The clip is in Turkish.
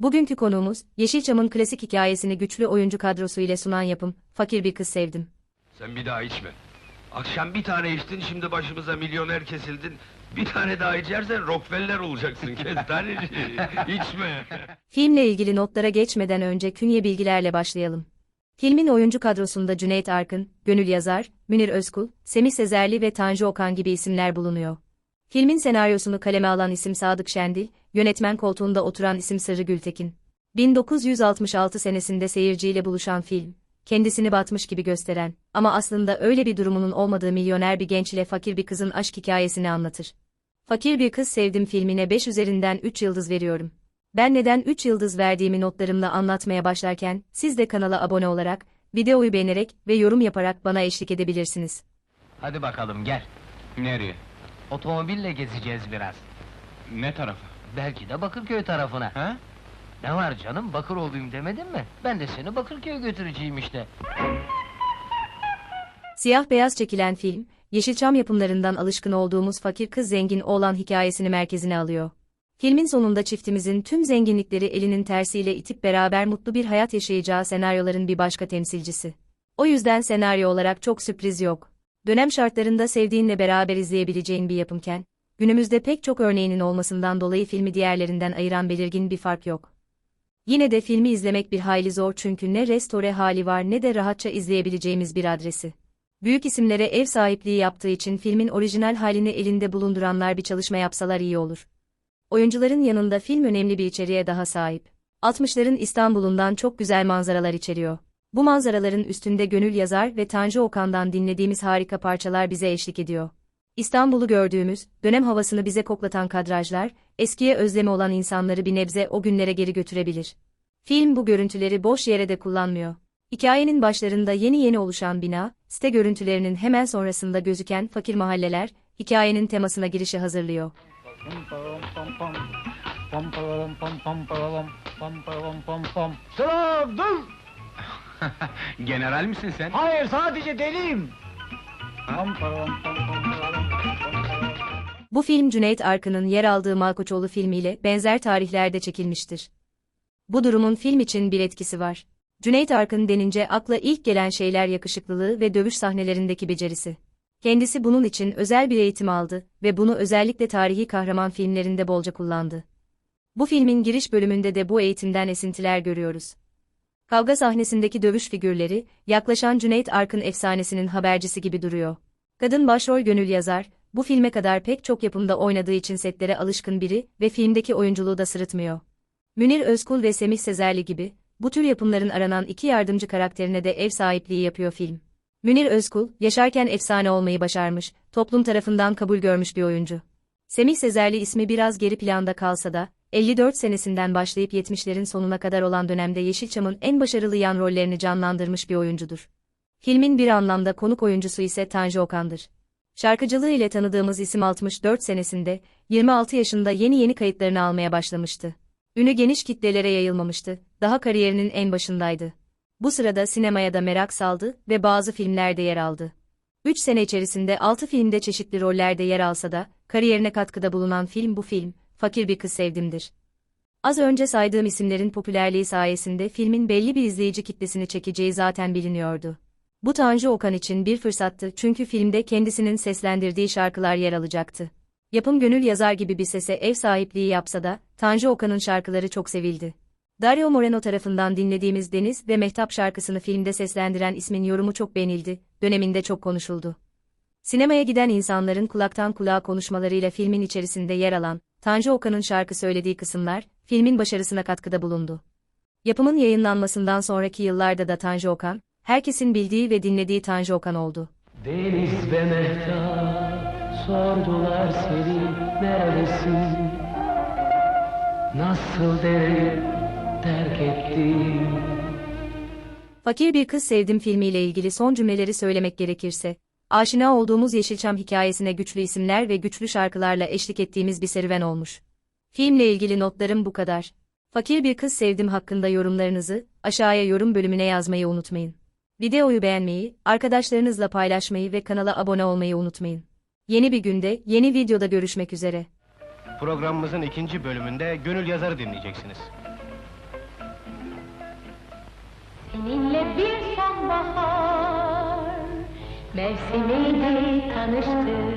Bugünkü konuğumuz, Yeşilçam'ın klasik hikayesini güçlü oyuncu kadrosu ile sunan yapım, Fakir Bir Kız Sevdim. Sen bir daha içme. Akşam bir tane içtin, şimdi başımıza milyoner kesildin. Bir tane daha içersen Rockefeller olacaksın kestaneci. İçme. Filmle ilgili notlara geçmeden önce künye bilgilerle başlayalım. Filmin oyuncu kadrosunda Cüneyt Arkın, Gönül Yazar, Münir Özkul, Semih Sezerli ve Tanju Okan gibi isimler bulunuyor. Filmin senaryosunu kaleme alan isim Sadık Şendil, yönetmen koltuğunda oturan isim Sırrı Gültekin. 1966 senesinde seyirciyle buluşan film, kendisini batmış gibi gösteren ama aslında öyle bir durumunun olmadığı milyoner bir genç ile fakir bir kızın aşk hikayesini anlatır. Fakir bir kız sevdim filmine 5 üzerinden 3 yıldız veriyorum. Ben neden 3 yıldız verdiğimi notlarımla anlatmaya başlarken, siz de kanala abone olarak, videoyu beğenerek ve yorum yaparak bana eşlik edebilirsiniz. Hadi bakalım gel. Nereye? Otomobille gezeceğiz biraz. Ne tarafa? Belki de Bakırköy tarafına. Ha? Ne var canım bakır olayım demedin mi? Ben de seni Bakırköy'e götüreceğim işte. Siyah beyaz çekilen film, Yeşilçam yapımlarından alışkın olduğumuz fakir kız zengin oğlan hikayesini merkezine alıyor. Filmin sonunda çiftimizin tüm zenginlikleri elinin tersiyle itip beraber mutlu bir hayat yaşayacağı senaryoların bir başka temsilcisi. O yüzden senaryo olarak çok sürpriz yok. Dönem şartlarında sevdiğinle beraber izleyebileceğin bir yapımken, günümüzde pek çok örneğinin olmasından dolayı filmi diğerlerinden ayıran belirgin bir fark yok. Yine de filmi izlemek bir hayli zor çünkü ne restore hali var ne de rahatça izleyebileceğimiz bir adresi. Büyük isimlere ev sahipliği yaptığı için filmin orijinal halini elinde bulunduranlar bir çalışma yapsalar iyi olur. Oyuncuların yanında film önemli bir içeriğe daha sahip. 60'ların İstanbul'undan çok güzel manzaralar içeriyor. Bu manzaraların üstünde Gönül Yazar ve Tanju Okan'dan dinlediğimiz harika parçalar bize eşlik ediyor. İstanbul'u gördüğümüz, dönem havasını bize koklatan kadrajlar, eskiye özlemi olan insanları bir nebze o günlere geri götürebilir. Film bu görüntüleri boş yere de kullanmıyor. Hikayenin başlarında yeni yeni oluşan bina, site görüntülerinin hemen sonrasında gözüken fakir mahalleler, hikayenin temasına girişi hazırlıyor. Sıra dur! General misin sen? Hayır sadece deliyim. Bu film Cüneyt Arkın'ın yer aldığı Malkoçoğlu filmiyle benzer tarihlerde çekilmiştir. Bu durumun film için bir etkisi var. Cüneyt Arkın denince akla ilk gelen şeyler yakışıklılığı ve dövüş sahnelerindeki becerisi. Kendisi bunun için özel bir eğitim aldı ve bunu özellikle tarihi kahraman filmlerinde bolca kullandı. Bu filmin giriş bölümünde de bu eğitimden esintiler görüyoruz. Kavga sahnesindeki dövüş figürleri, yaklaşan Cüneyt Arkın efsanesinin habercisi gibi duruyor. Kadın başrol Gönül Yazar, bu filme kadar pek çok yapımda oynadığı için setlere alışkın biri ve filmdeki oyunculuğu da sırıtmıyor. Münir Özkul ve Semih Sezerli gibi, bu tür yapımların aranan iki yardımcı karakterine de ev sahipliği yapıyor film. Münir Özkul, yaşarken efsane olmayı başarmış, toplum tarafından kabul görmüş bir oyuncu. Semih Sezerli ismi biraz geri planda kalsa da, 54 senesinden başlayıp 70'lerin sonuna kadar olan dönemde Yeşilçam'ın en başarılı yan rollerini canlandırmış bir oyuncudur. Filmin bir anlamda konuk oyuncusu ise Tanju Okan'dır. Şarkıcılığı ile tanıdığımız isim 64 senesinde, 26 yaşında yeni yeni kayıtlarını almaya başlamıştı. Ünü geniş kitlelere yayılmamıştı, daha kariyerinin en başındaydı. Bu sırada sinemaya da merak saldı ve bazı filmlerde yer aldı. 3 sene içerisinde 6 filmde çeşitli rollerde yer alsa da, kariyerine katkıda bulunan film bu film, Fakir Bir Kız Sevdim'dir. Az önce saydığım isimlerin popülerliği sayesinde filmin belli bir izleyici kitlesini çekeceği zaten biliniyordu. Bu Tanju Okan için bir fırsattı çünkü filmde kendisinin seslendirdiği şarkılar yer alacaktı. Yapım gönül yazar gibi bir sese ev sahipliği yapsa da, Tanju Okan'ın şarkıları çok sevildi. Dario Moreno tarafından dinlediğimiz Deniz ve Mehtap şarkısını filmde seslendiren ismin yorumu çok beğenildi, döneminde çok konuşuldu. Sinemaya giden insanların kulaktan kulağa konuşmalarıyla filmin içerisinde yer alan, Tanju Okan'ın şarkı söylediği kısımlar, filmin başarısına katkıda bulundu. Yapımın yayınlanmasından sonraki yıllarda da Tanju Okan, herkesin bildiği ve dinlediği Tanju Okan oldu. Deniz ve Mehtap sordular seni neredesin? Nasıl derim terk ettin? Fakir Bir Kız Sevdim filmiyle ilgili son cümleleri söylemek gerekirse, aşina olduğumuz Yeşilçam hikayesine güçlü isimler ve güçlü şarkılarla eşlik ettiğimiz bir serüven olmuş. Filmle ilgili notlarım bu kadar. Fakir Bir Kız Sevdim hakkında yorumlarınızı aşağıya yorum bölümüne yazmayı unutmayın. Videoyu beğenmeyi, arkadaşlarınızla paylaşmayı ve kanala abone olmayı unutmayın. Yeni bir günde, yeni videoda görüşmek üzere. Programımızın ikinci bölümünde Gönül Yazar'ı dinleyeceksiniz. Seninle bir sonbahar mevsimiydi tanıştık